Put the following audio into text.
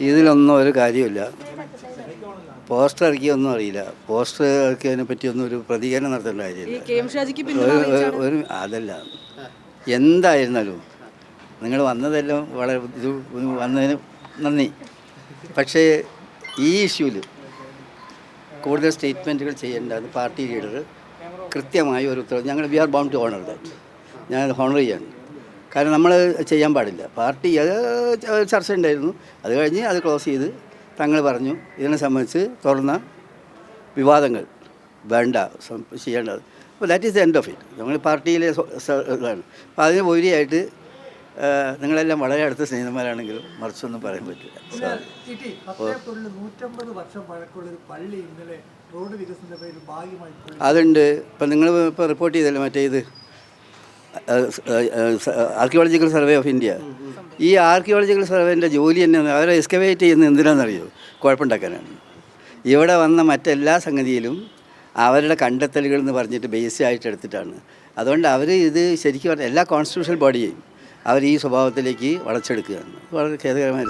ഇതിലൊന്നും ഒരു കാര്യമില്ല. പോസ്റ്റർ ഇറക്കിയൊന്നും അറിയില്ല. പോസ്റ്റർ ഇറക്കിയതിനെ പറ്റിയൊന്നും ഒരു പ്രതികരണം നടത്തേണ്ട കാര്യമില്ല. ഒരു- അതല്ല. എന്തായിരുന്നാലും നിങ്ങൾ വന്നതെല്ലാം വളരെ ഇത് വന്നതിന് നന്ദി. പക്ഷേ ഈ ഇഷ്യൂവിൽ കൂടുതൽ സ്റ്റേറ്റ്മെന്റുകൾ ചെയ്യേണ്ടത് പാർട്ടി ലീഡർ കൃത്യമായ ഒരു ഉത്തരവ് ഞങ്ങൾ we are bound to honour that. ഞാൻ ഹോണർ ചെയ്യാണ്. കാരണം നമ്മൾ ചെയ്യാൻ പാടില്ല. പാർട്ടി അത് ചർച്ച ഉണ്ടായിരുന്നു അത് കഴിഞ്ഞ് അത് ക്ലോസ് ചെയ്ത് തങ്ങൾ പറഞ്ഞു ഇതിനെ സംബന്ധിച്ച് തുറന്ന വിവാദങ്ങൾ വേണ്ട ചെയ്യേണ്ടത്. അപ്പോൾ that is the end of it ഞങ്ങൾ പാർട്ടിയിലെ ഇതാണ്. അപ്പോൾ അതിന് ഉപരിയായിട്ട് നിങ്ങളെല്ലാം വളരെ അടുത്ത സ്നേഹിതന്മാരാണെങ്കിലും മറിച്ചൊന്നും പറയാൻ പറ്റില്ല. അതുണ്ട്. ഇപ്പം നിങ്ങൾ ഇപ്പോൾ റിപ്പോർട്ട് ചെയ്തല്ലോ മറ്റേ ഇത്? ആർക്കിയോളജിക്കൽ സർവേ ഓഫ് ഇന്ത്യ ഈ ആർക്കിയോളജിക്കൽ സർവേന്റെ ജോലി തന്നെ അവരെ എക്സ്കവേറ്റ് ചെയ്യുന്നത് എന്തിനാണെന്നറിയോ? കുഴപ്പമുണ്ടാക്കാനാണ്. ഇവിടെ വന്ന മറ്റെല്ലാ സംഗതിയിലും അവരുടെ കണ്ടെത്തലുകൾ എന്ന് പറഞ്ഞിട്ട് ബേസ് ആയിട്ട് എടുത്തിട്ടാണ്. അതുകൊണ്ട് അവർ ഇത് ശരിക്കും പറഞ്ഞാൽ എല്ലാ കോൺസ്റ്റിറ്റ്യൂഷണൽ ബോഡിയെയും അവർ ഈ സ്വഭാവത്തിലേക്ക് വളച്ചെടുക്കുകയാണ്. വളരെ ഖേദകരമായ